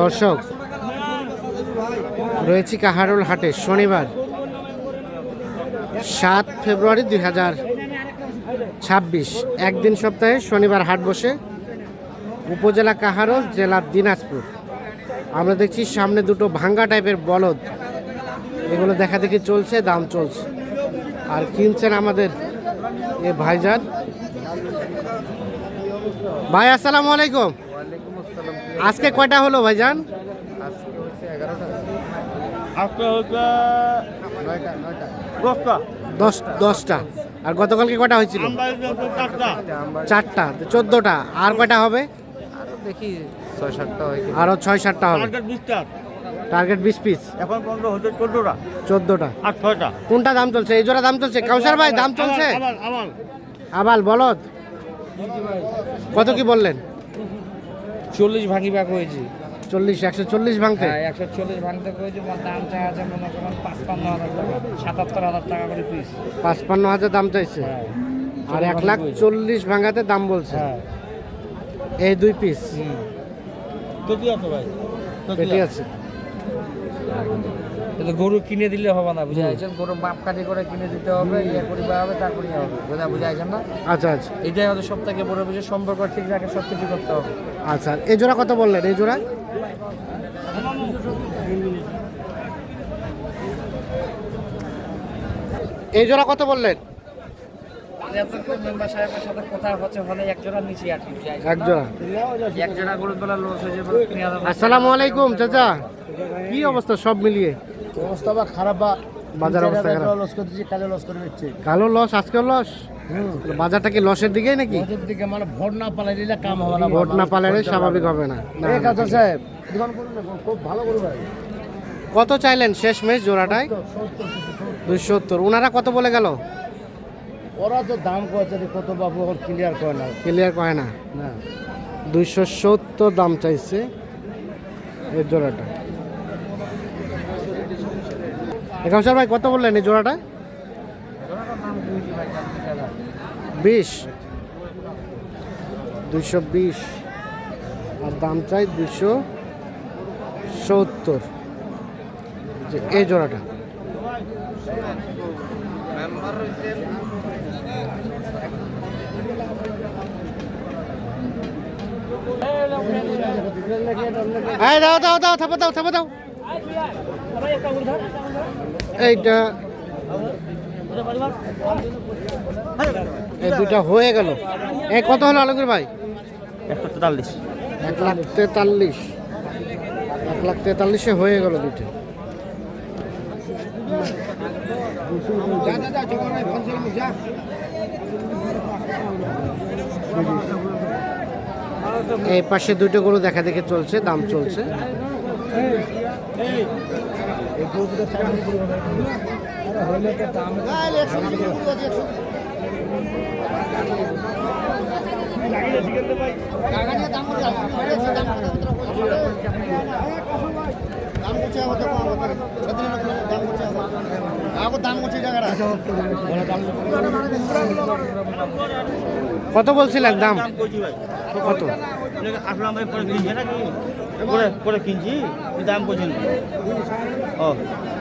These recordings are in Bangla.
দর্শক, রয়েছি কাহারুল হাটে, শনিবার, সাত ফেব্রুয়ারি দুই হাজার ছাব্বিশ। একদিন সপ্তাহে শনিবার হাট বসে উপজেলা কাহারোল, জেলা দিনাজপুর। আমরা দেখছি সামনে দুটো ভাঙ্গা টাইপের বলদ। এগুলো দেখা দেখি চলছে, দাম চলছে। আর কিনছেন আমাদের এ ভাইজান। ভাই, আসসালামু আলাইকুম। আজকে কয়টা হলো ভাইজান? আজকে হচ্ছে এগারোটা। আজকে হচ্ছে নয়টা নয়টা। দশটা। দশ দশটা। আর গতকালকে কয়টা হয়েছিল? চারটা। চারটা আর কয়টা হবে? আরও দেখি ছয় সাতটা হয় কি আরও ছয় সাতটা হবে। টার্গেট টার্গেট বিশ পিস এখন পর্যন্ত হচ্ছে চোদ্দটা। চোদ্দোটা। আর ছয়টা। কোনটা দাম চলছে? এই জোড়া দাম চলছে? কাউসার ভাই দাম চলছে? আবাল বলদ? কত কি বললেন? চল্লিশ ভাঙি ভাগ হয়েছে। চল্লিশ একশো চল্লিশ ভাঙতে? হ্যাঁ একশো চল্লিশ ভাঙতে হয়েছে আমার দাম চাই আছে মনে করেন পাঁচপান্ন হাজার টাকা সাতাত্তর হাজার টাকা করে পিস পাঁচপান্ন হাজার দাম চাইছে? হ্যাঁ আর এক লাখ চল্লিশ ভাঙাতে দাম বলছে? হ্যাঁ। এই দুই পিস তো কি আছে ভাই? আছে। কিন্তু গরু কিনে দিলে হবে না বুঝা যাচ্ছেন গরু মাপ কাটি করে কিনে দিতে হবে ইয়ে করিতে হবে তা করিতে হবে বোঝা বুঝা যাচ্ছেন না? আচ্ছা আচ্ছা। এটাই হচ্ছে সব থেকে বড় বিষয় সম্পর্ক ঠিক রাখে সব কিছু করতে হবে। আচ্ছা এই জোড়া কত বললেন? এই জোড়া? এই জোড়া কত বললেন? মেম্বার সাহেবের সাথে কথা হচ্ছে হলে এক জোড়া নিচে আর কি বুঝা যাচ্ছে এক জোড়া। এক গরুর বেলা লস হয়ে যাবে তিন হাজার আসসালামু আলাইকুম চাচা। কি অবস্থা সব মিলিয়ে? অবস্থা বা খারাপ বা? বাজার অবস্থা খারাপ। লস করে দিচ্ছি কালে লস করে দিচ্ছি। কালো লস আজকেও লস বাজারটা কি লসের দিকেই নাকি? ওদের দিকে মানে ভোট না পালাই দিলে কাম হবে না ভোট না পালালে স্বাভাবিক হবে। না। এই না, সাহেব দোকান করুন খুব ভালো করুন ভাই। কত চাইলেন শেষ মেশ জোড়াটায় দুইশো সত্তর। ওনারা কত বলে গেল? ওরা তো দাম কয়েছে কত বাবু ওর ক্লিয়ার করে না। ক্লিয়ার কয় না। না। দুইশো সত্তর দাম চাইছে এই জোড়াটা। একাউসার ভাই, কত বললেন এই জোড়াটা? বিশ। দুইশো বিশ। আর দাম চাই দুইশো সত্তর। যে এই জোড়াটা। দাও দাও দাও, থাপা দাও থাপা দাও। এইটা এই দুইটা হয়ে গেল। এই কত হলো আলমগীর ভাই? একশো তেতাল্লিশ। এক লাখ তেতাল্লিশ। এক লাখ তেতাল্লিশে হয়ে গেল দুইটা। এই পাশে দুটো গরু দেখা দেখে চলছে দাম চলছে। কত বলছিলেন দাম দাম করছি ভাই কত আসলাম ভাই পরে কিনছি দাম করছেন ও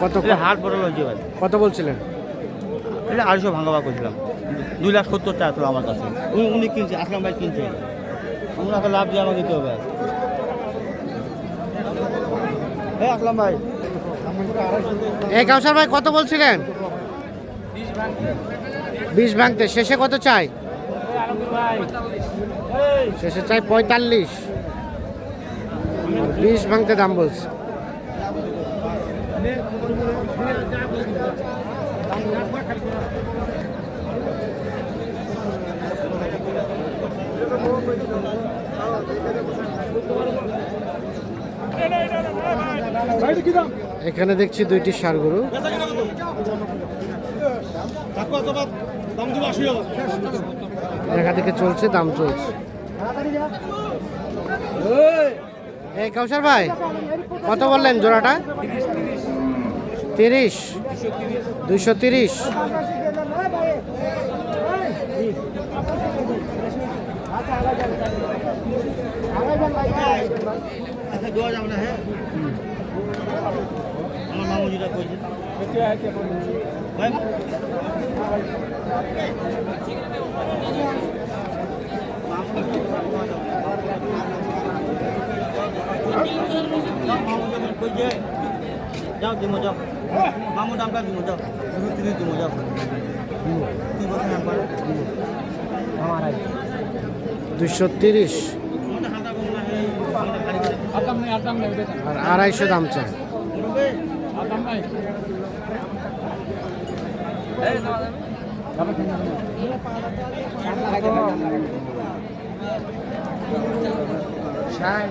কত? হাট বড় হয়েছে ভাই। কত বলছিলেন? এটা আড়াইশো ভাঙাবা করছিলাম। দুই লাখ সত্তর টাকা ছিল আমার কাছে। উনি উনি কিনছে আসলাম ভাই কিনছে। ওনাকে লাভ দিয়ে আমাকে দিতে হবে। এই আসলাম ভাই। এই কাউসার ভাই কত বলছিলেন? বিশ ভাঙতে। শেষে কত চাই? শেষে চাই পঁয়তাল্লিশ। বিশ ভাঙতে দাম বলছে। এখানে দেখছি দুইটি সার গরু। দেখা দেখে চলছে দাম চলছে। এই কাউসার ভাই কত বললেন জোড়াটা? তিরিশ। দুশো তিরিশ। আমার মামু যেটা কইছে ভাই যাও মামু দামটা দিমো যাও দুশো তিরিশ দিমো যাও কি বলছেন একবার দুইশো তিরিশ। আমাদের হালকা কম না এই আমাদের খালি করে নেই আর আড়াইশো দাম ষাট।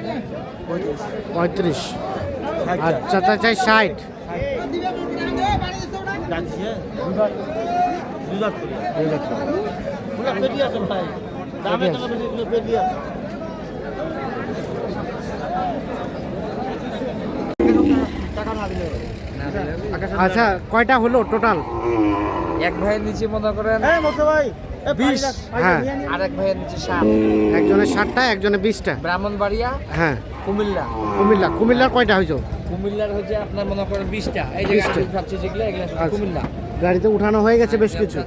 পঁয়ত্রিশ। আচ্ছা তা চাই ষাট। আচ্ছা কয়টা হলো টোটাল এক ভাইয়ের নিচে মনে করেন। মোসা ভাই। বিশ। হ্যাঁ। নিয়ে নিন। আর এক ভাইয়ের নিচে সাত একজনের ষাটটা একজনের বিশটা ব্রাহ্মণবাড়িয়া হ্যাঁ কুমিল্লা কুমিল্লা কুমিল্লার কয়টা হয়েছে কুমিল্লার হচ্ছে আপনার মনে করেন বিশটা এই যে 20 টা। গাড়ি ভাবছি যেগুলো এগুলো আচ্ছা। কুমিল্লা গাড়িতে উঠানো হয়ে গেছে বেশ কিছু।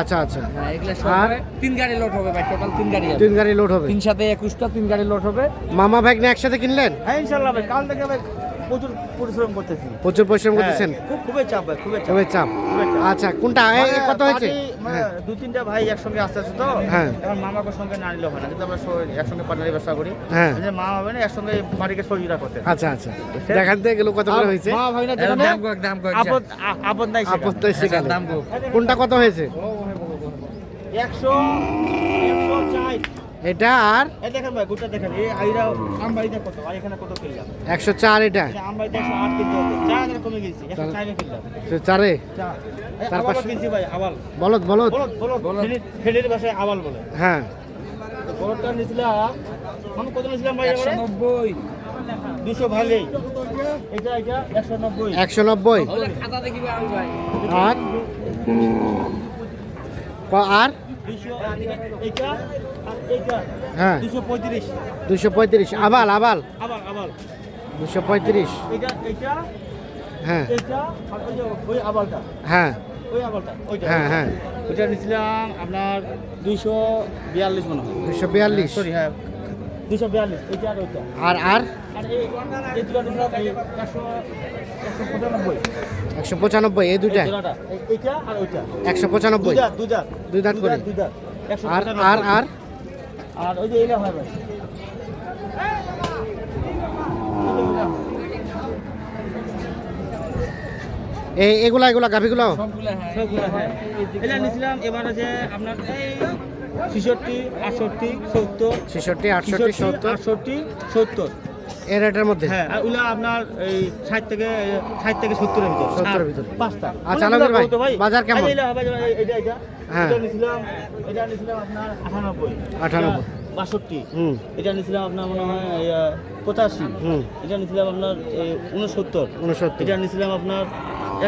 আচ্ছা আচ্ছা হ্যাঁ এগুলো সব আর? তিন গাড়ি লোড হবে ভাই টোটাল তিন গাড়ি তিন গাড়ি লোড হবে তিন সাথে একুশটা তিন গাড়ি লোড হবে মামা নিয়ে একসাথে কিনলেন হ্যাঁ ইনশাল্লাহ ভাই কাল থেকে ভাই প্রচুর পরিশ্রম করতেছি। প্রচুর পরিশ্রম করতেছেন? হ্যাঁ, খুব খুবই চাপ ভাই খুবই চাপ। খুবই চাপ। আচ্ছা কোনটা? এই কত মানে হয়েছে? মানে হ্যাঁ। দু তিনটা ভাই একসঙ্গে আসতে আসতে তো হ্যাঁ। এখন মামাকে সঙ্গে না নিলে হয় না কিন্তু আমরা একসঙ্গে পার্টনারি ব্যবসা করি। হ্যাঁ। যে মা হবে না একসঙ্গে বাড়িকে সহযোগিতা করতে আচ্ছা আচ্ছা। দেখান তো এগুলো কত করে হয়েছে। মা ভাই না যেখানে দাম কয়েক দাম কয়েক আপদ আ- আপদ নাই সেখানে। দাম কোনটা কত হয়েছে? একশো একশো চাই। এটা আর? এই দেখেন ভাই গোটা দেখেন এই আইরা কত? আর এখানে কত এটা? কমে গেছি চারে চা। তার তার পাশে- কিনছি ভাই আবাল বলত বলত বলো বলো ভাষায় আবাল বলে। হ্যাঁ। বড়টা নিছিলাম আমি কত নিছিলাম ভাই একশো নব্বই। দুশো ভালোই এটা এটা একশো নব্বই। একশো নব্বই। ওগুলো খাতা দেখি ভাই আর? আর? দুশো এটা আর এইটা হ্যাঁ। দুশো পঁয়ত্রিশ। দুশো আবাল আবাল। দুশো পঁয়ত্রিশ। হ্যাঁ। হ্যাঁ। হ্যাঁ হ্যাঁ। ওইটা নিছিলাম আপনার দুইশো বিয়াল্লিশ মনে হয়। দুশো বিয়াল্লিশ। সরি হ্যাঁ। দুশো বিয়াল্লিশ এইটা আর ওইটা। আর দুটো একশো পঁচানব্বই। এই ওইটা। একশো পঁচানব্বই। দুই দাঁত করে। আর আর আর? আর ওই যে হয় ভাই। এই এগুলা এগুলা গাভিগুলো? সবগুলো হ্যাঁ। সবগুলো হ্যাঁ। এটা নিছিলাম এবার হচ্ছে আপনার এই ছেষট্টি আটষট্টি সত্তর ছেষট্টি আটষট্টি সত্তর। আটষট্টি সত্তর। এই রেটের মধ্যে? হ্যাঁ ওগুলো আপনার এই ষাট থেকে ষাট থেকে সত্তরের ভিতর। 70 এর পাঁচটা। আচ্ছা, ভাই, বাজার কেমন? হবে এটা এটা হ্যাঁ। এটা নিছিলাম এটা নিছিলাম আপনার আটানব্বই 98 বাষট্টি। হুম। এটা নিছিলাম আপনার মনে হয় পঁচাশি। হুম। এটা নিছিলাম আপনার এই, উনসত্তর উনসত্তর এটা নিছিলাম আপনার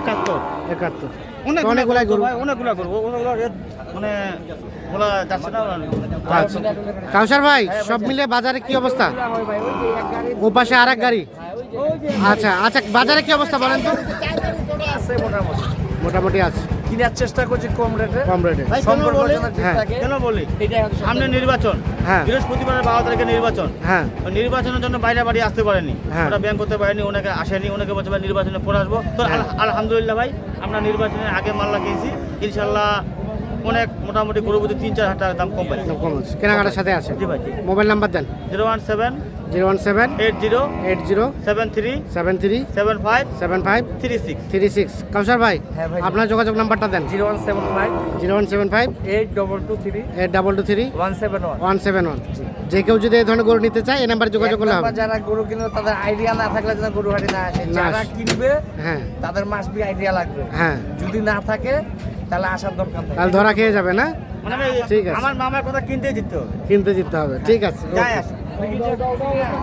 একাত্তর। একাত্তর। অনেক অনেকগুলাই গরু। অনেকগুলা করব। মানে বলা যাচ্ছে না আচ্ছা। কাউসার ভাই সব মিলে বাজারে কি অবস্থা? ও পাশে আর এক গাড়ি। আচ্ছা আচ্ছা বাজারে কি অবস্থা বলেন তো? মোটামুটি। মোটামুটি আছে। কেনার চেষ্টা করছি কম রেটে। কম রেটে। কেন বলি? হ্যাঁ। সামনে নির্বাচন। হ্যাঁ। বৃহস্পতিবারের বারো তারিখে নির্বাচন। হ্যাঁ। নির্বাচনের জন্য বাইরে বাড়ি আসতে পারেনি। হ্যাঁ। ওরা ব্যাংক করতে পারেনি ওনাকে আসেনি ওনাকে বলছে ভাই নির্বাচনে পরে আসব। তো হ্যাঁ। আলহামদুলিল্লাহ ভাই আমরা নির্বাচনের আগে মাল্লা কিনছি ইনশাল্লাহ অনেক মোটামুটি গরু তিন চার হাজার টাকা দাম কম পাই কেনাকাটার সাথে আছে। জি ভাই মোবাইল নাম্বার দেন। Zero one seven zero one seven eight zero eight zero seven three seven three seven five seven five three six three six. Kawsar ভাই হ্যাঁ ভাই। আপনার যোগাযোগ নাম্বারটা দেন। Zero one seven five zero one seven five eight double two three eight double two three one seven one. One seven one. যে কেউ যদি এই ধরনের গরু নিতে চায় এই নাম্বারে যোগাযোগ করলে হবে যারা গরু কিনবে তাদের আইডিয়া না থাকলে যেন গরু হাটে না আসে। যারা কিনবে হ্যাঁ। তাদের মাস বি আইডিয়া লাগবে। হ্যাঁ। যদি না থাকে তাহলে আসার দরকার নেই। তাহলে ধরা খেয়ে যাবে না? মানে ঠিক আছে। আমার মামার কথা কিনতে জিততে হবে। কিনতে জিততে হবে। ঠিক আছে Mười đôi?